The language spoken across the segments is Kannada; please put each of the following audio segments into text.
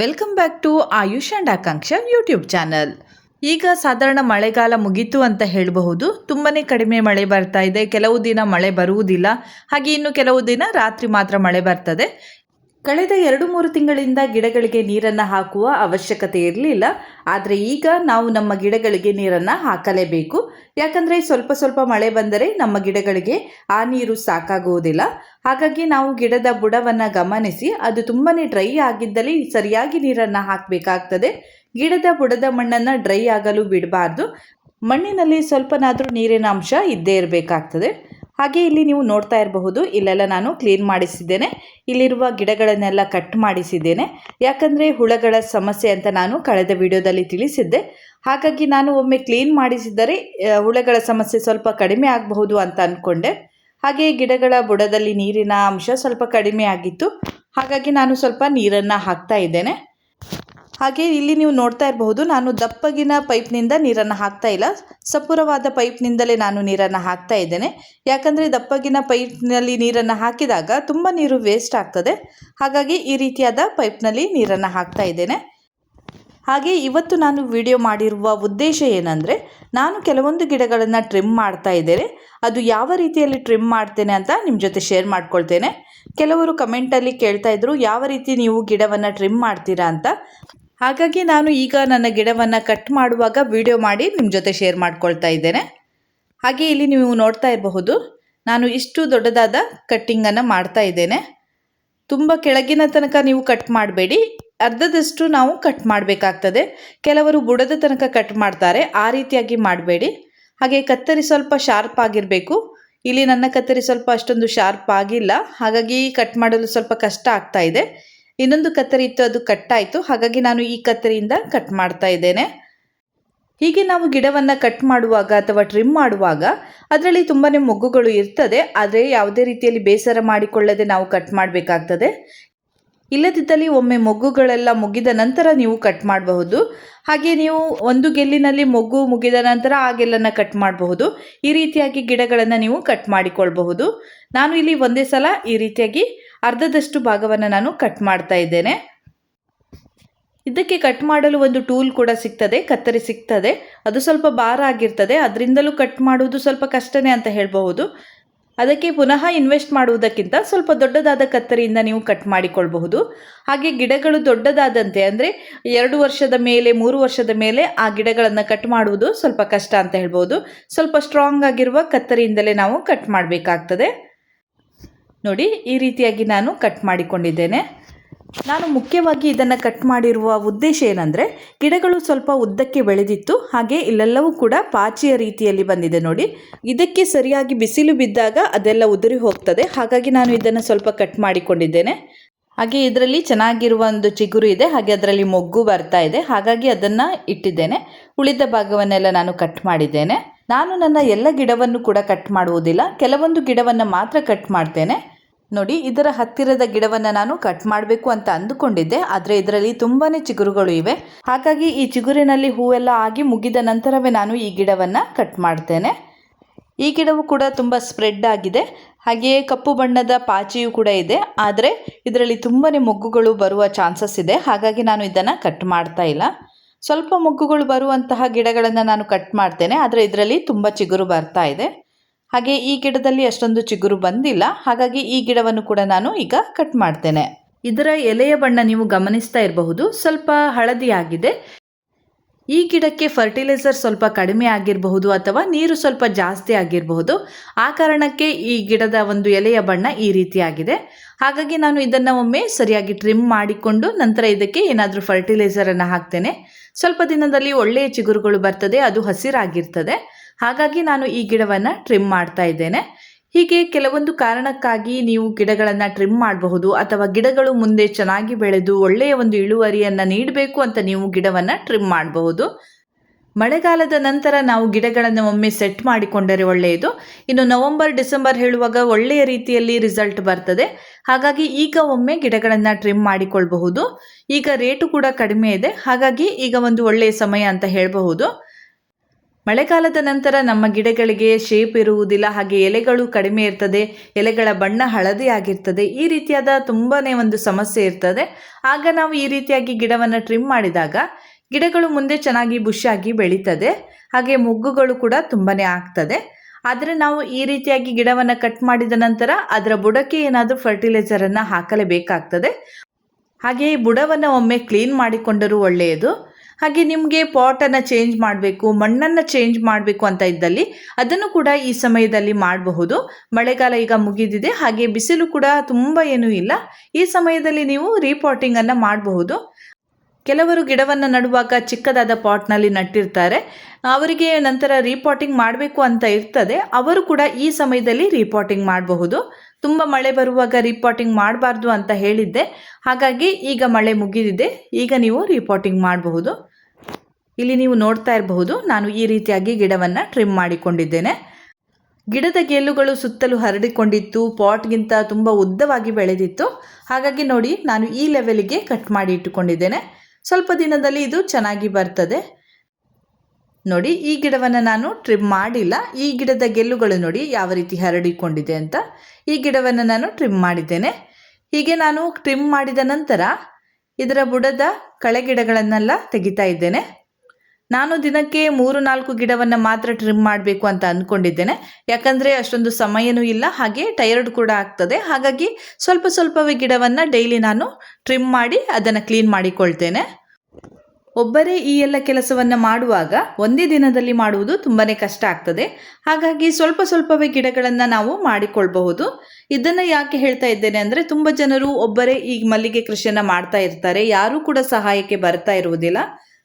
Welcome back to Ayush and Akanksha YouTube channel ಈಗ ಸಾಧಾರಣ ಮಳೆಗಾಲ ಮುಗೀತು ಅಂತ ಹೇಳಬಹುದು. ತುಂಬಾ ಕಡಿಮೆ ಮಳೆ ಬರ್ತಾ ಇದೆ. ಕೆಲವು ದಿನ ಮಳೆ ಬರುವುದಿಲ್ಲ. ಹಾಗೆ ಇನ್ನು ಕೆಲವು ದಿನ ರಾತ್ರಿ ಮಾತ್ರ ಮಳೆ ಬರ್ತದೆ. ಕಳೆದ ಎರಡು ಮೂರು ತಿಂಗಳಿಂದ ಗಿಡಗಳಿಗೆ ನೀರನ್ನು ಹಾಕುವ ಅವಶ್ಯಕತೆ ಇರಲಿಲ್ಲ. ಆದರೆ ಈಗ ನಾವು ನಮ್ಮ ಗಿಡಗಳಿಗೆ ನೀರನ್ನು ಹಾಕಲೇಬೇಕು. ಯಾಕಂದರೆ ಸ್ವಲ್ಪ ಸ್ವಲ್ಪ ಮಳೆ ಬಂದರೆ ನಮ್ಮ ಗಿಡಗಳಿಗೆ ಆ ನೀರು ಸಾಕಾಗುವುದಿಲ್ಲ. ಹಾಗಾಗಿ ನಾವು ಗಿಡದ ಬುಡವನ್ನು ಗಮನಿಸಿ, ಅದು ತುಂಬಾ ಡ್ರೈ ಆಗಿದ್ದಲ್ಲಿ ಸರಿಯಾಗಿ ನೀರನ್ನು ಹಾಕಬೇಕಾಗ್ತದೆ. ಗಿಡದ ಬುಡದ ಮಣ್ಣನ್ನು ಡ್ರೈ ಆಗಲು ಬಿಡಬಾರ್ದು. ಮಣ್ಣಿನಲ್ಲಿ ಸ್ವಲ್ಪನಾದರೂ ನೀರಿನ ಅಂಶ ಇದ್ದೇ ಇರಬೇಕಾಗ್ತದೆ. ಹಾಗೆ ಇಲ್ಲಿ ನೀವು ನೋಡ್ತಾ ಇರಬಹುದು, ಇಲ್ಲೆಲ್ಲ ನಾನು ಕ್ಲೀನ್ ಮಾಡಿಸಿದ್ದೇನೆ. ಇಲ್ಲಿರುವ ಗಿಡಗಳನ್ನೆಲ್ಲ ಕಟ್ ಮಾಡಿಸಿದ್ದೇನೆ. ಯಾಕಂದರೆ ಹುಳಗಳ ಸಮಸ್ಯೆ ಅಂತ ನಾನು ಕಳೆದ ವಿಡಿಯೋದಲ್ಲಿ ತಿಳಿಸಿದ್ದೆ. ಹಾಗಾಗಿ ನಾನು ಒಮ್ಮೆ ಕ್ಲೀನ್ ಮಾಡಿಸಿದರೆ ಹುಳಗಳ ಸಮಸ್ಯೆ ಸ್ವಲ್ಪ ಕಡಿಮೆ ಆಗಬಹುದು ಅಂತ ಅಂದ್ಕೊಂಡೆ ಹಾಗೆ ಗಿಡಗಳ ಬುಡದಲ್ಲಿ ನೀರಿನ ಅಂಶ ಸ್ವಲ್ಪ ಕಡಿಮೆ ಆಗಿತ್ತು. ಹಾಗಾಗಿ ನಾನು ಸ್ವಲ್ಪ ನೀರನ್ನು ಹಾಕ್ತಾ ಇದ್ದೇನೆ. ಹಾಗೆ ಇಲ್ಲಿ ನೀವು ನೋಡ್ತಾ ಇರಬಹುದು, ನಾನು ದಪ್ಪಗಿನ ಪೈಪ್ನಿಂದ ನೀರನ್ನು ಹಾಕ್ತಾ ಇಲ್ಲ. ಸಪುರವಾದ ಪೈಪ್ನಿಂದಲೇ ನಾನು ನೀರನ್ನು ಹಾಕ್ತಾ ಇದ್ದೇನೆ. ಯಾಕಂದರೆ ದಪ್ಪಗಿನ ಪೈಪ್ನಲ್ಲಿ ನೀರನ್ನು ಹಾಕಿದಾಗ ತುಂಬ ನೀರು ವೇಸ್ಟ್ ಆಗ್ತದೆ. ಹಾಗಾಗಿ ಈ ರೀತಿಯಾದ ಪೈಪ್ನಲ್ಲಿ ನೀರನ್ನು ಹಾಕ್ತಾ ಇದ್ದೇನೆ. ಹಾಗೆ ಇವತ್ತು ನಾನು ವಿಡಿಯೋ ಮಾಡಿರುವ ಉದ್ದೇಶ ಏನಂದರೆ, ನಾನು ಕೆಲವೊಂದು ಗಿಡಗಳನ್ನು ಟ್ರಿಮ್ ಮಾಡ್ತಾ ಇದ್ದೇನೆ. ಅದು ಯಾವ ರೀತಿಯಲ್ಲಿ ಟ್ರಿಮ್ ಮಾಡ್ತೇನೆ ಅಂತ ನಿಮ್ಮ ಜೊತೆ ಶೇರ್ ಮಾಡ್ಕೊಳ್ತೇನೆ. ಕೆಲವರು ಕಮೆಂಟಲ್ಲಿ ಕೇಳ್ತಾ ಇದ್ರು, ಯಾವ ರೀತಿ ನೀವು ಗಿಡವನ್ನು ಟ್ರಿಮ್ ಮಾಡ್ತೀರಾ ಅಂತ. ಹಾಗಾಗಿ ನಾನು ಈಗ ನನ್ನ ಗಿಡವನ್ನು ಕಟ್ ಮಾಡುವಾಗ ವಿಡಿಯೋ ಮಾಡಿ ನಿಮ್ಮ ಜೊತೆ ಶೇರ್ ಮಾಡ್ಕೊಳ್ತಾ ಇದ್ದೇನೆ. ಹಾಗೆ ಇಲ್ಲಿ ನೀವು ನೋಡ್ತಾ ಇರಬಹುದು, ನಾನು ಇಷ್ಟು ದೊಡ್ಡದಾದ ಕಟ್ಟಿಂಗನ್ನು ಮಾಡ್ತಾ ಇದ್ದೇನೆ. ತುಂಬ ಕೆಳಗಿನ ತನಕ ನೀವು ಕಟ್ ಮಾಡಬೇಡಿ, ಅರ್ಧದಷ್ಟು ನಾವು ಕಟ್ ಮಾಡಬೇಕಾಗ್ತದೆ. ಕೆಲವರು ಬುಡದ ತನಕ ಕಟ್ ಮಾಡ್ತಾರೆ, ಆ ರೀತಿಯಾಗಿ ಮಾಡಬೇಡಿ. ಹಾಗೆ ಕತ್ತರಿ ಸ್ವಲ್ಪ ಶಾರ್ಪ್ ಆಗಿರಬೇಕು. ಇಲ್ಲಿ ನನ್ನ ಕತ್ತರಿ ಸ್ವಲ್ಪ ಅಷ್ಟೊಂದು ಶಾರ್ಪ್ ಆಗಿಲ್ಲ, ಹಾಗಾಗಿ ಕಟ್ ಮಾಡಲು ಸ್ವಲ್ಪ ಕಷ್ಟ ಆಗ್ತಾ ಇದೆ. ಇನ್ನೊಂದು ಕತ್ತರಿ ಇತ್ತು, ಅದು ಕಟ್ ಆಯಿತು ಹಾಗಾಗಿ ನಾನು ಈ ಕತ್ತರಿಯಿಂದ ಕಟ್ ಮಾಡ್ತಾ ಇದ್ದೇನೆ. ಹೀಗೆ ನಾವು ಗಿಡವನ್ನು ಕಟ್ ಮಾಡುವಾಗ ಅಥವಾ ಟ್ರಿಮ್ ಮಾಡುವಾಗ ಅದರಲ್ಲಿ ತುಂಬಾ ಮೊಗ್ಗುಗಳು ಇರ್ತದೆ. ಆದರೆ ಯಾವುದೇ ರೀತಿಯಲ್ಲಿ ಬೇಸರ ಮಾಡಿಕೊಳ್ಳದೆ ನಾವು ಕಟ್ ಮಾಡಬೇಕಾಗ್ತದೆ. ಇಲ್ಲದಿದ್ದಲ್ಲಿ ಒಮ್ಮೆ ಮೊಗ್ಗುಗಳೆಲ್ಲ ಮುಗಿದ ನಂತರ ನೀವು ಕಟ್ ಮಾಡಬಹುದು. ಹಾಗೆ ನೀವು ಒಂದು ಗೆಲ್ಲಿನಲ್ಲಿ ಮೊಗ್ಗು ಮುಗಿದ ನಂತರ ಆ ಗೆಲ್ಲನ್ನು ಕಟ್ ಮಾಡಬಹುದು. ಈ ರೀತಿಯಾಗಿ ಗಿಡಗಳನ್ನು ನೀವು ಕಟ್ ಮಾಡಿಕೊಳ್ಬಹುದು. ನಾನು ಇಲ್ಲಿ ಒಂದೇ ಸಲ ಈ ರೀತಿಯಾಗಿ ಅರ್ಧದಷ್ಟು ಭಾಗವನ್ನು ನಾನು ಕಟ್ ಮಾಡ್ತಾ ಇದ್ದೇನೆ. ಇದಕ್ಕೆ ಕಟ್ ಮಾಡಲು ಒಂದು ಟೂಲ್ ಕೂಡ ಸಿಗ್ತದೆ, ಕತ್ತರಿ ಸಿಗ್ತದೆ. ಅದು ಸ್ವಲ್ಪ ಭಾರ ಆಗಿರ್ತದೆ, ಅದರಿಂದಲೂ ಕಟ್ ಮಾಡುವುದು ಸ್ವಲ್ಪ ಕಷ್ಟನೇ ಅಂತ ಹೇಳಬಹುದು. ಅದಕ್ಕೆ ಪುನಃ ಇನ್ವೆಸ್ಟ್ ಮಾಡುವುದಕ್ಕಿಂತ ಸ್ವಲ್ಪ ದೊಡ್ಡದಾದ ಕತ್ತರಿಯಿಂದ ನೀವು ಕಟ್ ಮಾಡಿಕೊಳ್ಬಹುದು. ಹಾಗೆ ಗಿಡಗಳು ದೊಡ್ಡದಾದಂತೆ, ಅಂದರೆ ಎರಡು ವರ್ಷದ ಮೇಲೆ, ಮೂರು ವರ್ಷದ ಮೇಲೆ ಆ ಗಿಡಗಳನ್ನು ಕಟ್ ಮಾಡುವುದು ಸ್ವಲ್ಪ ಕಷ್ಟ ಅಂತ ಹೇಳ್ಬೋದು ಸ್ವಲ್ಪ ಸ್ಟ್ರಾಂಗ್ ಆಗಿರುವ ಕತ್ತರಿಯಿಂದಲೇ ನಾವು ಕಟ್ ಮಾಡಬೇಕಾಗ್ತದೆ. ನೋಡಿ, ಈ ರೀತಿಯಾಗಿ ನಾನು ಕಟ್ ಮಾಡಿಕೊಂಡಿದ್ದೇನೆ. ನಾನು ಮುಖ್ಯವಾಗಿ ಇದನ್ನು ಕಟ್ ಮಾಡಿರುವ ಉದ್ದೇಶ ಏನಂದರೆ, ಗಿಡಗಳು ಸ್ವಲ್ಪ ಉದ್ದಕ್ಕೆ ಬೆಳೆದಿತ್ತು, ಹಾಗೆ ಇಲ್ಲೆಲ್ಲವೂ ಕೂಡ ಪಾಚಿಯ ರೀತಿಯಲ್ಲಿ ಬಂದಿದೆ ನೋಡಿ. ಇದಕ್ಕೆ ಸರಿಯಾಗಿ ಬಿಸಿಲು ಬಿದ್ದಾಗ ಅದೆಲ್ಲ ಉದುರಿ ಹೋಗ್ತದೆ, ಹಾಗಾಗಿ ನಾನು ಇದನ್ನು ಸ್ವಲ್ಪ ಕಟ್ ಮಾಡಿಕೊಂಡಿದ್ದೇನೆ. ಹಾಗೆ ಇದರಲ್ಲಿ ಚೆನ್ನಾಗಿರುವ ಒಂದು ಚಿಗುರು ಇದೆ, ಹಾಗೆ ಅದರಲ್ಲಿ ಮೊಗ್ಗು ಬರ್ತಾ ಇದೆ, ಹಾಗಾಗಿ ಅದನ್ನು ಇಟ್ಟಿದ್ದೇನೆ. ಉಳಿದ ಭಾಗವನ್ನೆಲ್ಲ ನಾನು ಕಟ್ ಮಾಡಿದ್ದೇನೆ. ನಾನು ನನ್ನ ಎಲ್ಲ ಗಿಡವನ್ನು ಕೂಡ ಕಟ್ ಮಾಡುವುದಿಲ್ಲ. ಕೆಲವೊಂದು ಗಿಡವನ್ನು ಮಾತ್ರ ಕಟ್ ಮಾಡ್ತೇನೆ. ನೋಡಿ, ಇದರ ಹತ್ತಿರದ ಗಿಡವನ್ನು ನಾನು ಕಟ್ ಮಾಡಬೇಕು ಅಂತ ಅಂದುಕೊಂಡಿದ್ದೆ. ಆದರೆ ಇದರಲ್ಲಿ ತುಂಬಾ ಚಿಗುರುಗಳು ಇವೆ. ಹಾಗಾಗಿ ಈ ಚಿಗುರಿನಲ್ಲಿ ಹೂವೆಲ್ಲ ಆಗಿ ಮುಗಿದ ನಂತರವೇ ನಾನು ಈ ಗಿಡವನ್ನು ಕಟ್ ಮಾಡ್ತೇನೆ. ಈ ಗಿಡವು ಕೂಡ ತುಂಬ ಸ್ಪ್ರೆಡ್ ಆಗಿದೆ. ಹಾಗೆಯೇ ಕಪ್ಪು ಬಣ್ಣದ ಪಾಚಿಯು ಕೂಡ ಇದೆ. ಆದರೆ ಇದರಲ್ಲಿ ತುಂಬಾ ಮೊಗ್ಗುಗಳು ಬರುವ ಚಾನ್ಸಸ್ ಇದೆ. ಹಾಗಾಗಿ ನಾನು ಇದನ್ನು ಕಟ್ ಮಾಡ್ತಾ ಇಲ್ಲ. ಸ್ವಲ್ಪ ಮೊಗ್ಗುಗಳು ಬರುವಂತಹ ಗಿಡಗಳನ್ನು ನಾನು ಕಟ್ ಮಾಡ್ತೇನೆ. ಆದರೆ ಇದರಲ್ಲಿ ತುಂಬ ಚಿಗುರು ಬರ್ತಾ ಇದೆ. ಹಾಗೆ ಈ ಗಿಡದಲ್ಲಿ ಅಷ್ಟೊಂದು ಚಿಗುರು ಬಂದಿಲ್ಲ. ಹಾಗಾಗಿ ಈ ಗಿಡವನ್ನು ಕೂಡ ನಾನು ಈಗ ಕಟ್ ಮಾಡ್ತೇನೆ. ಇದರ ಎಲೆಯ ಬಣ್ಣ ನೀವು ಗಮನಿಸ್ತಾ ಇರಬಹುದು. ಸ್ವಲ್ಪ ಹಳದಿಯಾಗಿದೆ. ಈ ಗಿಡಕ್ಕೆ ಫರ್ಟಿಲೈಸರ್ ಸ್ವಲ್ಪ ಕಡಿಮೆ ಆಗಿರಬಹುದು ಅಥವಾ ನೀರು ಸ್ವಲ್ಪ ಜಾಸ್ತಿ ಆಗಿರಬಹುದು. ಆ ಕಾರಣಕ್ಕೆ ಈ ಗಿಡದ ಒಂದು ಎಲೆಯ ಬಣ್ಣ ಈ ರೀತಿಯಾಗಿದೆ. ಹಾಗಾಗಿ ನಾನು ಇದನ್ನು ಒಮ್ಮೆ ಸರಿಯಾಗಿ ಟ್ರಿಮ್ ಮಾಡಿಕೊಂಡು ನಂತರ ಇದಕ್ಕೆ ಏನಾದರೂ ಫರ್ಟಿಲೈಸರನ್ನು ಹಾಕ್ತೇನೆ. ಸ್ವಲ್ಪ ದಿನದಲ್ಲಿ ಒಳ್ಳೆಯ ಚಿಗುರುಗಳು ಬರ್ತದೆ, ಅದು ಹಸಿರಾಗಿರ್ತದೆ. ಹಾಗಾಗಿ ನಾನು ಈ ಗಿಡವನ್ನು ಟ್ರಿಮ್ ಮಾಡ್ತಾ ಇದ್ದೇನೆ. ಹೀಗೆ ಕೆಲವೊಂದು ಕಾರಣಕ್ಕಾಗಿ ನೀವು ಗಿಡಗಳನ್ನು ಟ್ರಿಮ್ ಮಾಡಬಹುದು ಅಥವಾ ಗಿಡಗಳು ಮುಂದೆ ಚೆನ್ನಾಗಿ ಬೆಳೆದು ಒಳ್ಳೆಯ ಒಂದು ಇಳುವರಿಯನ್ನು ನೀಡಬೇಕು ಅಂತ ನೀವು ಗಿಡವನ್ನು ಟ್ರಿಮ್ ಮಾಡಬಹುದು. ಮಳೆಗಾಲದ ನಂತರ ನಾವು ಗಿಡಗಳನ್ನು ಒಮ್ಮೆ ಸೆಟ್ ಮಾಡಿಕೊಂಡರೆ ಒಳ್ಳೆಯದು. ಇನ್ನು ನವೆಂಬರ್, ಡಿಸೆಂಬರ್ ಹೇಳುವಾಗ ಒಳ್ಳೆಯ ರೀತಿಯಲ್ಲಿ ರಿಸಲ್ಟ್ ಬರ್ತದೆ. ಹಾಗಾಗಿ ಈಗ ಒಮ್ಮೆ ಗಿಡಗಳನ್ನು ಟ್ರಿಮ್ ಮಾಡಿಕೊಳ್ಬಹುದು. ಈಗ ರೇಟು ಕೂಡ ಕಡಿಮೆ ಇದೆ. ಹಾಗಾಗಿ ಈಗ ಒಂದು ಒಳ್ಳೆಯ ಸಮಯ ಅಂತ ಹೇಳಬಹುದು. ಮಳೆಗಾಲದ ನಂತರ ನಮ್ಮ ಗಿಡಗಳಿಗೆ ಶೇಪ್ ಇರುವುದಿಲ್ಲ, ಹಾಗೆ ಎಲೆಗಳು ಕಡಿಮೆ ಇರ್ತದೆ, ಎಲೆಗಳ ಬಣ್ಣ ಹಳದಿ ಆಗಿರ್ತದೆ ಈ ರೀತಿಯಾದ ತುಂಬಾ ಒಂದು ಸಮಸ್ಯೆ ಇರ್ತದೆ. ಆಗ ನಾವು ಈ ರೀತಿಯಾಗಿ ಗಿಡವನ್ನು ಟ್ರಿಮ್ ಮಾಡಿದಾಗ ಗಿಡಗಳು ಮುಂದೆ ಚೆನ್ನಾಗಿ ಬುಷಾಗಿ ಬೆಳೀತದೆ, ಹಾಗೆ ಮೊಗ್ಗುಗಳು ಕೂಡ ತುಂಬಾ ಆಗ್ತದೆ. ಆದರೆ ನಾವು ಈ ರೀತಿಯಾಗಿ ಗಿಡವನ್ನು ಕಟ್ ಮಾಡಿದ ನಂತರ ಅದರ ಬುಡಕ್ಕೆ ಏನಾದರೂ ಫರ್ಟಿಲೈಸರನ್ನು ಹಾಕಲೇಬೇಕಾಗ್ತದೆ. ಹಾಗೆಯೇ ಬುಡವನ್ನು ಒಮ್ಮೆ ಕ್ಲೀನ್ ಮಾಡಿಕೊಂಡರೂ ಒಳ್ಳೆಯದು. ಹಾಗೆ ನಿಮಗೆ ಪಾಟನ್ನು ಚೇಂಜ್ ಮಾಡಬೇಕು, ಮಣ್ಣನ್ನು ಚೇಂಜ್ ಮಾಡಬೇಕು ಅಂತ ಇದ್ದಲ್ಲಿ ಅದನ್ನು ಕೂಡ ಈ ಸಮಯದಲ್ಲಿ ಮಾಡಬಹುದು. ಮಳೆಗಾಲ ಈಗ ಮುಗಿದಿದೆ, ಹಾಗೆ ಬಿಸಿಲು ಕೂಡ ತುಂಬ ಏನೂ ಇಲ್ಲ. ಈ ಸಮಯದಲ್ಲಿ ನೀವು ರೀಪಾಟಿಂಗನ್ನು ಮಾಡಬಹುದು. ಕೆಲವರು ಗಿಡವನ್ನು ನಡುವಾಗ ಚಿಕ್ಕದಾದ ಪಾಟ್ನಲ್ಲಿ ನಟ್ಟಿರ್ತಾರೆ. ಅವರಿಗೆ ನಂತರ ರೀಪಾಟಿಂಗ್ ಮಾಡಬೇಕು ಅಂತ ಇರ್ತದೆ. ಅವರು ಕೂಡ ಈ ಸಮಯದಲ್ಲಿ ರೀಪಾಟಿಂಗ್ ಮಾಡಬಹುದು. ತುಂಬ ಮಳೆ ಬರುವಾಗ ರೀಪಾಟಿಂಗ್ ಮಾಡಬಾರ್ದು ಅಂತ ಹೇಳಿದ್ದೆ. ಹಾಗಾಗಿ ಈಗ ಮಳೆ ಮುಗಿದಿದೆ. ಈಗ ನೀವು ರೀಪಾಟಿಂಗ್ ಮಾಡಬಹುದು. ಇಲ್ಲಿ ನೀವು ನೋಡ್ತಾ ಇರಬಹುದು, ನಾನು ಈ ರೀತಿಯಾಗಿ ಗಿಡವನ್ನು ಟ್ರಿಮ್ ಮಾಡಿಕೊಂಡಿದ್ದೇನೆ. ಗಿಡದ ಗೆಲ್ಲುಗಳು ಸುತ್ತಲೂ ಹರಡಿಕೊಂಡಿತ್ತು ಪಾಟ್ಗಿಂತ ತುಂಬ ಉದ್ದವಾಗಿ ಬೆಳೆದಿತ್ತು. ಹಾಗಾಗಿ ನೋಡಿ, ನಾನು ಈ ಲೆವೆಲ್ಗೆ ಕಟ್ ಮಾಡಿ ಇಟ್ಟುಕೊಂಡಿದ್ದೇನೆ. ಸ್ವಲ್ಪ ದಿನದಲ್ಲಿ ಇದು ಚೆನ್ನಾಗಿ ಬರ್ತದೆ. ನೋಡಿ, ಈ ಗಿಡವನ್ನು ನಾನು ಟ್ರಿಮ್ ಮಾಡಿಲ್ಲ. ಈ ಗಿಡದ ಗೆಲ್ಲುಗಳು ನೋಡಿ ಯಾವ ರೀತಿ ಹರಡಿಕೊಂಡಿದೆ ಅಂತ. ಈ ಗಿಡವನ್ನು ನಾನು ಟ್ರಿಮ್ ಮಾಡಿದ್ದೇನೆ. ಹೀಗೆ ನಾನು ಟ್ರಿಮ್ ಮಾಡಿದ ನಂತರ, ಇದರ ಬುಡದ ಕಳೆ ಗಿಡಗಳನ್ನೆಲ್ಲ ತೆಗಿತಾ ಇದ್ದೇನೆ. ನಾನು ದಿನಕ್ಕೆ ಮೂರು, ನಾಲ್ಕು ಗಿಡವನ್ನು ಮಾತ್ರ ಟ್ರಿಮ್ ಮಾಡಬೇಕು ಅಂತ ಅಂದ್ಕೊಂಡಿದ್ದೇನೆ ಯಾಕಂದರೆ ಅಷ್ಟೊಂದು ಸಮಯನೂ ಇಲ್ಲ, ಹಾಗೆ ಟೈರ್ಡ್ ಕೂಡ ಆಗ್ತದೆ. ಹಾಗಾಗಿ ಸ್ವಲ್ಪ ಸ್ವಲ್ಪವೇ ಗಿಡವನ್ನು ಡೈಲಿ ನಾನು ಟ್ರಿಮ್ ಮಾಡಿ ಅದನ್ನು ಕ್ಲೀನ್ ಮಾಡಿಕೊಳ್ತೇನೆ. ಒಬ್ಬರೇ ಈ ಎಲ್ಲ ಕೆಲಸವನ್ನು ಮಾಡುವಾಗ ಒಂದೇ ದಿನದಲ್ಲಿ ಮಾಡುವುದು ತುಂಬಾ ಕಷ್ಟ ಆಗ್ತದೆ. ಹಾಗಾಗಿ ಸ್ವಲ್ಪ ಸ್ವಲ್ಪವೇ ಗಿಡಗಳನ್ನು ನಾವು ಮಾಡಿಕೊಳ್ಬಹುದು. ಇದನ್ನು ಯಾಕೆ ಹೇಳ್ತಾ ಇದ್ದೇನೆ ಅಂದರೆ ತುಂಬ ಜನರು ಒಬ್ಬರೇ ಈ ಮಲ್ಲಿಗೆ ಕೃಷಿಯನ್ನು ಮಾಡ್ತಾ ಇರ್ತಾರೆ. ಯಾರೂ ಕೂಡ ಸಹಾಯಕ್ಕೆ ಬರ್ತಾ ಇರುವುದಿಲ್ಲ.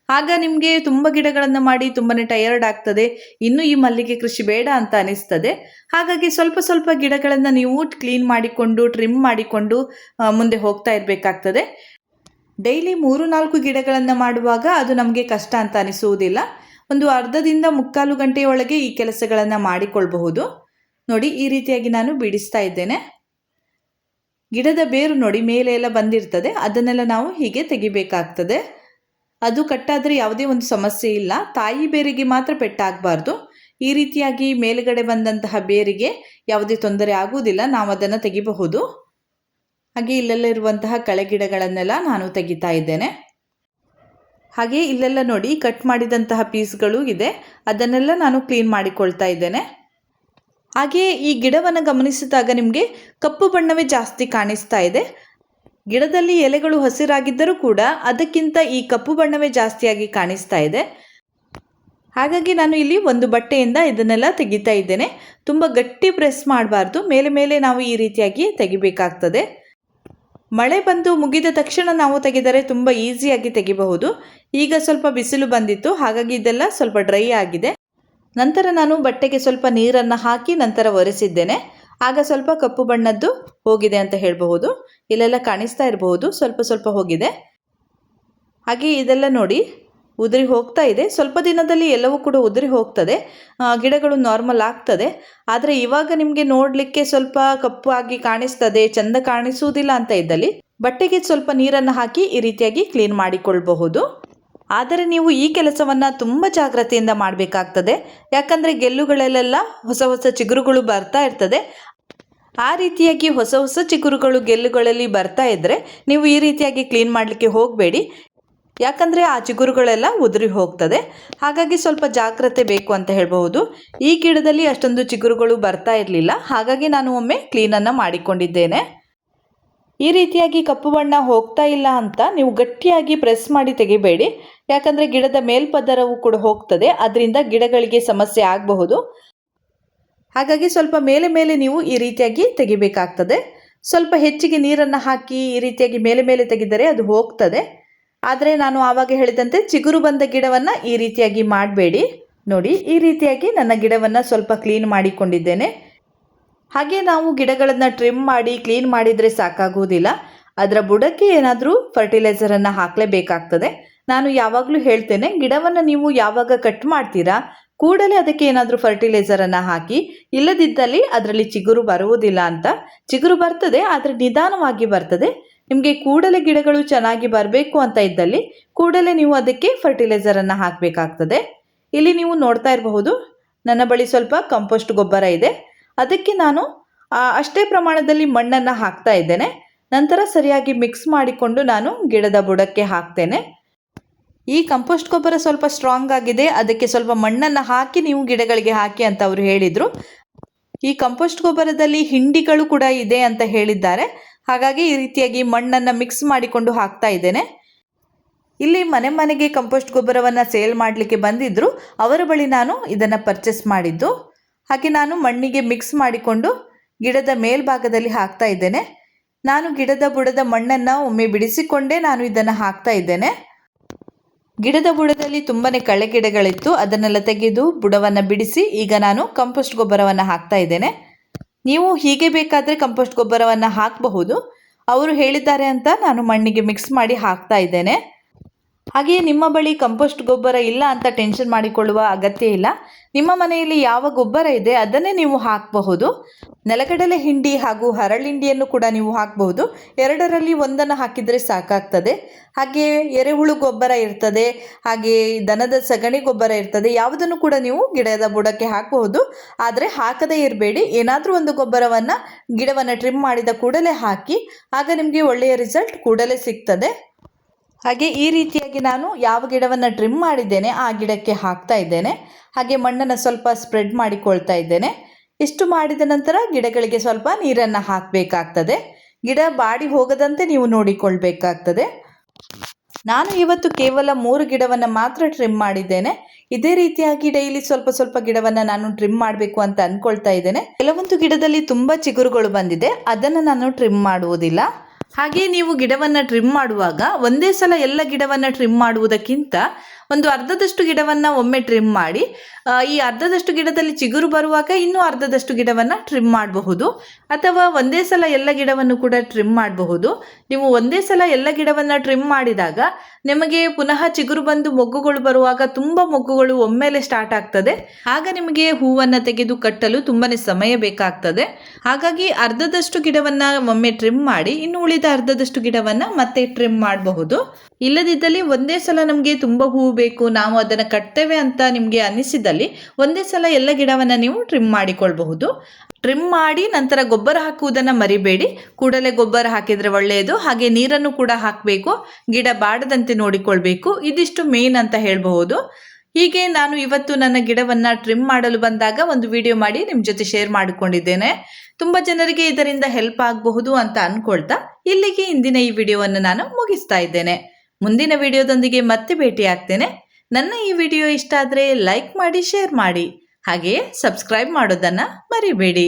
ಆಗ ನಿಮಗೆ ತುಂಬ ಗಿಡಗಳನ್ನು ಮಾಡಿ ತುಂಬಾ ಟಯರ್ಡ್ ಆಗ್ತದೆ. ಇನ್ನು ಈ ಮಲ್ಲಿಗೆ ಕೃಷಿ ಬೇಡ ಅಂತ ಅನಿಸ್ತದೆ. ಹಾಗಾಗಿ ಸ್ವಲ್ಪ ಸ್ವಲ್ಪ ಗಿಡಗಳನ್ನು ನೀವು ಕ್ಲೀನ್ ಮಾಡಿಕೊಂಡು ಟ್ರಿಮ್ ಮಾಡಿಕೊಂಡು ಮುಂದೆ ಹೋಗ್ತಾ ಇರಬೇಕಾಗ್ತದೆ. ಡೈಲಿ ಮೂರು ನಾಲ್ಕು ಗಿಡಗಳನ್ನು ಮಾಡುವಾಗ ಅದು ನಮಗೆ ಕಷ್ಟ ಅಂತ ಅನಿಸುವುದಿಲ್ಲ. ಒಂದು ಅರ್ಧದಿಂದ ಮುಕ್ಕಾಲು ಗಂಟೆಯೊಳಗೆ ಈ ಕೆಲಸಗಳನ್ನು ಮಾಡಿಕೊಳ್ಬಹುದು. ನೋಡಿ, ಈ ರೀತಿಯಾಗಿ ನಾನು ಬಿಡಿಸ್ತಾ ಇದ್ದೇನೆ. ಗಿಡದ ಬೇರು ನೋಡಿ, ಮೇಲೆ ಎಲ್ಲ ಬಂದಿರ್ತದೆ. ಅದನ್ನೆಲ್ಲ ನಾವು ಹೀಗೆ ತೆಗಿಬೇಕಾಗ್ತದೆ. ಅದು ಕಟ್ಟಾದರೆ ಯಾವುದೇ ಒಂದು ಸಮಸ್ಯೆ ಇಲ್ಲ. ತಾಯಿ ಬೇರಿಗೆ ಮಾತ್ರ ಪೆಟ್ಟಾಗಬಾರ್ದು. ಈ ರೀತಿಯಾಗಿ ಮೇಲುಗಡೆ ಬಂದಂತಹ ಬೇರಿಗೆ ಯಾವುದೇ ತೊಂದರೆ ಆಗುವುದಿಲ್ಲ. ನಾವು ಅದನ್ನು ತೆಗಿಬಹುದು. ಹಾಗೆ ಇಲ್ಲೆಲ್ಲ ಕಳೆ ಗಿಡಗಳನ್ನೆಲ್ಲ ನಾನು ತೆಗಿತಾ ಇದ್ದೇನೆ. ಹಾಗೆ ಇಲ್ಲೆಲ್ಲ ನೋಡಿ ಕಟ್ ಮಾಡಿದಂತಹ ಪೀಸ್ಗಳು ಇದೆ. ಅದನ್ನೆಲ್ಲ ನಾನು ಕ್ಲೀನ್ ಮಾಡಿಕೊಳ್ತಾ ಇದ್ದೇನೆ. ಹಾಗೆಯೇ ಈ ಗಿಡವನ್ನು ಗಮನಿಸಿದಾಗ ನಿಮಗೆ ಕಪ್ಪು ಬಣ್ಣವೇ ಜಾಸ್ತಿ ಕಾಣಿಸ್ತಾ ಇದೆ. ಗಿಡದಲ್ಲಿ ಎಲೆಗಳು ಹಸಿರಾಗಿದ್ದರೂ ಕೂಡ ಅದಕ್ಕಿಂತ ಈ ಕಪ್ಪು ಬಣ್ಣವೇ ಜಾಸ್ತಿಯಾಗಿ ಕಾಣಿಸ್ತಾ ಇದೆ. ಹಾಗಾಗಿ ನಾನು ಇಲ್ಲಿ ಒಂದು ಬಟ್ಟೆಯಿಂದ ಇದನ್ನೆಲ್ಲ ತೆಗಿತಾ ಇದ್ದೇನೆ. ತುಂಬ ಗಟ್ಟಿ ಪ್ರೆಸ್ ಮಾಡಬಾರ್ದು. ಮೇಲೆ ಮೇಲೆ ನಾವು ಈ ರೀತಿಯಾಗಿ ತೆಗಿಬೇಕಾಗ್ತದೆ. ಮಳೆ ಬಂದು ಮುಗಿದ ತಕ್ಷಣ ನಾವು ತೆಗೆದರೆ ತುಂಬ ಈಸಿಯಾಗಿ ತೆಗಿಬಹುದು. ಈಗ ಸ್ವಲ್ಪ ಬಿಸಿಲು ಬಂದಿತ್ತು. ಹಾಗಾಗಿ ಇದೆಲ್ಲ ಸ್ವಲ್ಪ ಡ್ರೈ ಆಗಿದೆ. ನಂತರ ನಾನು ಬಟ್ಟೆಗೆ ಸ್ವಲ್ಪ ನೀರನ್ನು ಹಾಕಿ ನಂತರ ಒರೆಸಿದ್ದೇನೆ. ಆಗ ಸ್ವಲ್ಪ ಕಪ್ಪು ಬಣ್ಣದ್ದು ಹೋಗಿದೆ ಅಂತ ಹೇಳಬಹುದು. ಇಲ್ಲೆಲ್ಲ ಕಾಣಿಸ್ತಾ ಇರಬಹುದು. ಸ್ವಲ್ಪ ಸ್ವಲ್ಪ ಹೋಗಿದೆ. ಹಾಗೆ ಇದೆಲ್ಲ ನೋಡಿ, ಉದುರಿ ಹೋಗ್ತಾ ಇದೆ. ಸ್ವಲ್ಪ ದಿನದಲ್ಲಿ ಎಲ್ಲವೂ ಕೂಡ ಉದುರಿ ಹೋಗ್ತದೆ. ಗಿಡಗಳು ನಾರ್ಮಲ್ ಆಗ್ತದೆ. ಆದರೆ ಇವಾಗ ನಿಮಗೆ ನೋಡಲಿಕ್ಕೆ ಸ್ವಲ್ಪ ಕಪ್ಪು ಆಗಿ ಕಾಣಿಸ್ತದೆ, ಚೆಂದ ಕಾಣಿಸುವುದಿಲ್ಲ ಅಂತ ಇದ್ದಲ್ಲಿ, ಬಟ್ಟೆಗೆ ಸ್ವಲ್ಪ ನೀರನ್ನು ಹಾಕಿ ಈ ರೀತಿಯಾಗಿ ಕ್ಲೀನ್ ಮಾಡಿಕೊಳ್ಬಹುದು. ಆದರೆ ನೀವು ಈ ಕೆಲಸವನ್ನು ತುಂಬ ಜಾಗ್ರತೆಯಿಂದ ಮಾಡಬೇಕಾಗ್ತದೆ. ಯಾಕಂದರೆ ಗೆಲ್ಲುಗಳಲ್ಲೆಲ್ಲ ಹೊಸ ಹೊಸ ಚಿಗುರುಗಳು ಬರ್ತಾ ಇರ್ತದೆ. ಆ ರೀತಿಯಾಗಿ ಹೊಸ ಹೊಸ ಚಿಗುರುಗಳು ಗೆಲ್ಲುಗಳಲ್ಲಿ ಬರ್ತಾ ಇದ್ದರೆ ನೀವು ಈ ರೀತಿಯಾಗಿ ಕ್ಲೀನ್ ಮಾಡಲಿಕ್ಕೆ ಹೋಗಬೇಡಿ. ಯಾಕಂದರೆ ಆ ಚಿಗುರುಗಳೆಲ್ಲ ಉದುರಿ ಹೋಗ್ತದೆ. ಹಾಗಾಗಿ ಸ್ವಲ್ಪ ಜಾಗ್ರತೆ ಬೇಕು ಅಂತ ಹೇಳಬಹುದು. ಈ ಗಿಡದಲ್ಲಿ ಅಷ್ಟೊಂದು ಚಿಗುರುಗಳು ಬರ್ತಾ ಇರಲಿಲ್ಲ. ಹಾಗಾಗಿ ನಾನು ಒಮ್ಮೆ ಕ್ಲೀನನ್ನು ಮಾಡಿಕೊಂಡಿದ್ದೇನೆ. ಈ ರೀತಿಯಾಗಿ ಕಪ್ಪು ಬಣ್ಣ ಹೋಗ್ತಾ ಇಲ್ಲ ಅಂತ ನೀವು ಗಟ್ಟಿಯಾಗಿ ಪ್ರೆಸ್ ಮಾಡಿ ತೆಗಿಬೇಡಿ. ಯಾಕಂದರೆ ಗಿಡದ ಮೇಲ್ಪದರವು ಕೂಡ ಹೋಗ್ತದೆ. ಅದರಿಂದ ಗಿಡಗಳಿಗೆ ಸಮಸ್ಯೆ ಆಗಬಹುದು. ಹಾಗಾಗಿ ಸ್ವಲ್ಪ ಮೇಲೆ ಮೇಲೆ ನೀವು ಈ ರೀತಿಯಾಗಿ ತೆಗಿಬೇಕಾಗ್ತದೆ. ಸ್ವಲ್ಪ ಹೆಚ್ಚಿಗೆ ನೀರನ್ನು ಹಾಕಿ ಈ ರೀತಿಯಾಗಿ ಮೇಲೆ ಮೇಲೆ ತೆಗೆದರೆ ಅದು ಹೋಗ್ತದೆ. ಆದರೆ ನಾನು ಆವಾಗ ಹೇಳಿದಂತೆ ಚಿಗುರು ಬಂದ ಗಿಡವನ್ನು ಈ ರೀತಿಯಾಗಿ ಮಾಡಬೇಡಿ. ನೋಡಿ, ಈ ರೀತಿಯಾಗಿ ನನ್ನ ಗಿಡವನ್ನು ಸ್ವಲ್ಪ ಕ್ಲೀನ್ ಮಾಡಿಕೊಂಡಿದ್ದೇನೆ. ಹಾಗೆ ನಾವು ಗಿಡಗಳನ್ನು ಟ್ರಿಮ್ ಮಾಡಿ, ಕ್ಲೀನ್ ಮಾಡಿದರೆ ಸಾಕಾಗುವುದಿಲ್ಲ. ಅದರ ಬುಡಕ್ಕೆ ಏನಾದರೂ ಫರ್ಟಿಲೈಸರನ್ನು ಹಾಕಲೇಬೇಕಾಗ್ತದೆ. ನಾನು ಯಾವಾಗಲೂ ಹೇಳ್ತೇನೆ, ಗಿಡವನ್ನು ನೀವು ಯಾವಾಗ ಕಟ್ ಮಾಡ್ತೀರಾ ಕೂಡಲೇ ಅದಕ್ಕೆ ಏನಾದರೂ ಫರ್ಟಿಲೈಸರನ್ನು ಹಾಕಿ, ಇಲ್ಲದಿದ್ದಲ್ಲಿ ಅದರಲ್ಲಿ ಚಿಗುರು ಬರುವುದಿಲ್ಲ ಅಂತ. ಚಿಗುರು ಬರ್ತದೆ, ಆದರೆ ನಿಧಾನವಾಗಿ ಬರ್ತದೆ. ನಿಮಗೆ ಕೂಡಲೇ ಗಿಡಗಳು ಚೆನ್ನಾಗಿ ಬರಬೇಕು ಅಂತ ಇದ್ದಲ್ಲಿ ಕೂಡಲೇ ನೀವು ಅದಕ್ಕೆ ಫರ್ಟಿಲೈಸರನ್ನು ಹಾಕಬೇಕಾಗ್ತದೆ. ಇಲ್ಲಿ ನೀವು ನೋಡ್ತಾ ಇರಬಹುದು, ನನ್ನ ಬಳಿ ಸ್ವಲ್ಪ ಕಂಪೋಸ್ಟ್ ಗೊಬ್ಬರ ಇದೆ. ಅದಕ್ಕೆ ನಾನು ಅಷ್ಟೇ ಪ್ರಮಾಣದಲ್ಲಿ ಮಣ್ಣನ್ನು ಹಾಕ್ತಾ ಇದ್ದೇನೆ. ನಂತರ ಸರಿಯಾಗಿ ಮಿಕ್ಸ್ ಮಾಡಿಕೊಂಡು ನಾನು ಗಿಡದ ಬುಡಕ್ಕೆ ಹಾಕ್ತೇನೆ. ಈ ಕಂಪೋಸ್ಟ್ ಗೊಬ್ಬರ ಸ್ವಲ್ಪ ಸ್ಟ್ರಾಂಗ್ ಆಗಿದೆ. ಅದಕ್ಕೆ ಸ್ವಲ್ಪ ಮಣ್ಣನ್ನು ಹಾಕಿ, ನೀವು ಗಿಡಗಳಿಗೆ ಹಾಕಿ ಅಂತ ಅವರು ಹೇಳಿದರು. ಈ ಕಂಪೋಸ್ಟ್ ಗೊಬ್ಬರದಲ್ಲಿ ಹಿಂಡಿಗಳು ಕೂಡ ಇದೆ ಅಂತ ಹೇಳಿದ್ದಾರೆ. ಹಾಗಾಗಿ ಈ ರೀತಿಯಾಗಿ ಮಣ್ಣನ್ನು ಮಿಕ್ಸ್ ಮಾಡಿಕೊಂಡು ಹಾಕ್ತಾ ಇದ್ದೇನೆ. ಇಲ್ಲಿ ಮನೆ ಮನೆಗೆ ಕಂಪೋಸ್ಟ್ ಗೊಬ್ಬರವನ್ನು ಸೇಲ್ ಮಾಡಲಿಕ್ಕೆ ಬಂದಿದ್ದರು ಅವರ ಬಳಿ ನಾನು ಇದನ್ನು ಪರ್ಚೇಸ್ ಮಾಡಿದ್ದು. ಹಾಗೆ ನಾನು ಮಣ್ಣಿಗೆ ಮಿಕ್ಸ್ ಮಾಡಿಕೊಂಡು ಗಿಡದ ಮೇಲ್ಭಾಗದಲ್ಲಿ ಹಾಕ್ತಾ ಇದ್ದೇನೆ. ನಾನು ಗಿಡದ ಬುಡದ ಮಣ್ಣನ್ನು ಒಮ್ಮೆ ಬಿಡಿಸಿಕೊಂಡೇ ನಾನು ಇದನ್ನು ಹಾಕ್ತಾ ಇದ್ದೇನೆ. ಗಿಡದ ಬುಡದಲ್ಲಿ ತುಂಬನೇ ಕಳೆ ಗಿಡಗಳಿತ್ತು. ಅದನ್ನೆಲ್ಲ ತೆಗೆದು ಬುಡವನ್ನು ಬಿಡಿಸಿ ಈಗ ನಾನು ಕಂಪೋಸ್ಟ್ ಗೊಬ್ಬರವನ್ನು ಹಾಕ್ತಾ ಇದ್ದೇನೆ. ನೀವು ಹೀಗೆ ಬೇಕಾದರೆ ಕಂಪೋಸ್ಟ್ ಗೊಬ್ಬರವನ್ನು ಹಾಕಬಹುದು. ಅವರು ಹೇಳಿದ್ದಾರೆ ಅಂತ ನಾನು ಮಣ್ಣಿಗೆ ಮಿಕ್ಸ್ ಮಾಡಿ ಹಾಕ್ತಾ ಇದ್ದೇನೆ. ಹಾಗೆಯೇ ನಿಮ್ಮ ಬಳಿ ಕಂಪೋಸ್ಟ್ ಗೊಬ್ಬರ ಇಲ್ಲ ಅಂತ ಟೆನ್ಷನ್ ಮಾಡಿಕೊಳ್ಳುವ ಅಗತ್ಯ ಇಲ್ಲ. ನಿಮ್ಮ ಮನೆಯಲ್ಲಿ ಯಾವ ಗೊಬ್ಬರ ಇದೆ ಅದನ್ನೇ ನೀವು ಹಾಕಬಹುದು. ನೆಲಗಡಲೆ ಹಿಂಡಿ ಹಾಗೂ ಹರಳಿಂಡಿಯನ್ನು ಕೂಡ ನೀವು ಹಾಕಬಹುದು. ಎರಡರಲ್ಲಿ ಒಂದನ್ನು ಹಾಕಿದರೆ ಸಾಕಾಗ್ತದೆ. ಹಾಗೆ ಎರೆಹುಳು ಗೊಬ್ಬರ ಇರ್ತದೆ ಹಾಗೆ ದನದ ಸಗಣಿ ಗೊಬ್ಬರ ಇರ್ತದೆ, ಯಾವುದನ್ನು ಕೂಡ ನೀವು ಗಿಡದ ಬುಡಕ್ಕೆ ಹಾಕಬಹುದು. ಆದರೆ ಹಾಕದೇ ಇರಬೇಡಿ. ಏನಾದರೂ ಒಂದು ಗೊಬ್ಬರವನ್ನು ಗಿಡವನ್ನು ಟ್ರಿಮ್ ಮಾಡಿದ ಕೂಡಲೇ ಹಾಕಿ, ಆಗ ನಿಮಗೆ ಒಳ್ಳೆಯ ರಿಸಲ್ಟ್ ಕೂಡಲೇ ಸಿಗ್ತದೆ. ಹಾಗೆ ಈ ರೀತಿಯಾಗಿ ನಾನು ಯಾವ ಗಿಡವನ್ನು ಟ್ರಿಮ್ ಮಾಡಿದ್ದೇನೆ, ಆ ಗಿಡಕ್ಕೆ ಹಾಕ್ತಾ ಇದ್ದೇನೆ. ಹಾಗೆ ಮಣ್ಣನ್ನು ಸ್ವಲ್ಪ ಸ್ಪ್ರೆಡ್ ಮಾಡಿಕೊಳ್ತಾ ಇದ್ದೇನೆ. ಇಷ್ಟು ಮಾಡಿದ ನಂತರ ಗಿಡಗಳಿಗೆ ಸ್ವಲ್ಪ ನೀರನ್ನು ಹಾಕಬೇಕಾಗ್ತದೆ. ಗಿಡ ಬಾಡಿ ಹೋಗದಂತೆ ನೀವು ನೋಡಿಕೊಳ್ಬೇಕಾಗ್ತದೆ. ನಾನು ಇವತ್ತು ಕೇವಲ ಮೂರು ಗಿಡವನ್ನು ಮಾತ್ರ ಟ್ರಿಮ್ ಮಾಡಿದ್ದೇನೆ. ಇದೇ ರೀತಿಯಾಗಿ ಡೈಲಿ ಸ್ವಲ್ಪ ಸ್ವಲ್ಪ ಗಿಡವನ್ನು ನಾನು ಟ್ರಿಮ್ ಮಾಡಬೇಕು ಅಂತ ಅಂದ್ಕೊಳ್ತಾ ಇದ್ದೇನೆ. ಕೆಲವೊಂದು ಗಿಡದಲ್ಲಿ ತುಂಬ ಚಿಗುರುಗಳು ಬಂದಿದೆ. ಅದನ್ನು ನಾನು ಟ್ರಿಮ್ ಮಾಡುವುದಿಲ್ಲ. ಹಾಗೆ ನೀವು ಗಿಡವನ್ನು ಟ್ರಿಮ್ ಮಾಡುವಾಗ ಒಂದೇ ಸಲ ಎಲ್ಲ ಗಿಡವನ್ನು ಟ್ರಿಮ್ ಮಾಡುವುದಕ್ಕಿಂತ ಒಂದು ಅರ್ಧದಷ್ಟು ಗಿಡವನ್ನು ಒಮ್ಮೆ ಟ್ರಿಮ್ ಮಾಡಿ ಈ ಅರ್ಧದಷ್ಟು ಗಿಡದಲ್ಲಿ ಚಿಗುರು ಬರುವಾಗ ಇನ್ನೂ ಅರ್ಧದಷ್ಟು ಗಿಡವನ್ನು ಟ್ರಿಮ್ ಮಾಡಬಹುದು. ಅಥವಾ ಒಂದೇ ಸಲ ಎಲ್ಲ ಗಿಡವನ್ನು ಕೂಡ ಟ್ರಿಮ್ ಮಾಡಬಹುದು. ನೀವು ಒಂದೇ ಸಲ ಎಲ್ಲ ಗಿಡವನ್ನು ಟ್ರಿಮ್ ಮಾಡಿದಾಗ ನಿಮಗೆ ಪುನಃ ಚಿಗುರು ಬಂದು ಮೊಗ್ಗುಗಳು ಬರುವಾಗ ತುಂಬ ಮೊಗ್ಗುಗಳು ಒಮ್ಮೆಲೆ ಸ್ಟಾರ್ಟ್ ಆಗ್ತದೆ. ಆಗ ನಿಮಗೆ ಹೂವನ್ನು ತೆಗೆದು ಕಟ್ಟಲು ತುಂಬಾ ಸಮಯ ಬೇಕಾಗ್ತದೆ. ಹಾಗಾಗಿ ಅರ್ಧದಷ್ಟು ಗಿಡವನ್ನು ಒಮ್ಮೆ ಟ್ರಿಮ್ ಮಾಡಿ, ಇನ್ನು ಉಳಿದ ಅರ್ಧದಷ್ಟು ಗಿಡವನ್ನು ಮತ್ತೆ ಟ್ರಿಮ್ ಮಾಡಬಹುದು. ಇಲ್ಲದಿದ್ದಲ್ಲಿ ಒಂದೇ ಸಲ ನಮಗೆ ತುಂಬ ಹೂವು ಬೇಕು, ನಾವು ಅದನ್ನು ಕಟ್ತೇವೆ ಅಂತ ನಿಮಗೆ ಅನ್ನಿಸಿದಲ್ಲಿ ಒಂದೇ ಸಲ ಎಲ್ಲ ಗಿಡವನ್ನು ನೀವು ಟ್ರಿಮ್ ಮಾಡಿಕೊಳ್ಬಹುದು. ಟ್ರಿಮ್ ಮಾಡಿ ನಂತರ ಗೊಬ್ಬರ ಹಾಕುವುದನ್ನು ಮರಿಬೇಡಿ. ಕೂಡಲೇ ಗೊಬ್ಬರ ಹಾಕಿದರೆ ಒಳ್ಳೆಯದು, ಹಾಗೆ ನೀರನ್ನು ಕೂಡ ಹಾಕಬೇಕು, ಗಿಡ ಬಾಡದಂತೆ ನೋಡಿಕೊಳ್ಬೇಕು, ಇದಿಷ್ಟು ಮೇನ್ ಅಂತ ಹೇಳಬಹುದು. ಹೀಗೆ ನಾನು ಇವತ್ತು ನನ್ನ ಗಿಡವನ್ನು ಟ್ರಿಮ್ ಮಾಡಲು ಬಂದಾಗ ಒಂದು ವಿಡಿಯೋ ಮಾಡಿ ನಿಮ್ಮ ಜೊತೆ ಶೇರ್ ಮಾಡಿಕೊಂಡಿದ್ದೇನೆ. ತುಂಬ ಜನರಿಗೆ ಇದರಿಂದ ಹೆಲ್ಪ್ ಆಗಬಹುದು ಅಂತ ಅಂದ್ಕೊಳ್ತಾ ಇಲ್ಲಿಗೆ ಇಂದಿನ ಈ ವಿಡಿಯೋವನ್ನು ನಾನು ಮುಗಿಸ್ತಾ ಇದ್ದೇನೆ. ಮುಂದಿನ ವಿಡಿಯೋದೊಂದಿಗೆ ಮತ್ತೆ ಭೇಟಿ ಆಗ್ತೇನೆ ನನ್ನ ಈ ವಿಡಿಯೋ ಇಷ್ಟ ಆದರೆ ಲೈಕ್ ಮಾಡಿ, ಶೇರ್ ಮಾಡಿ. ಹಾಗೆಯೇ ಸಬ್ಸ್ಕ್ರೈಬ್ ಮಾಡೋದನ್ನು ಮರಿಬೇಡಿ.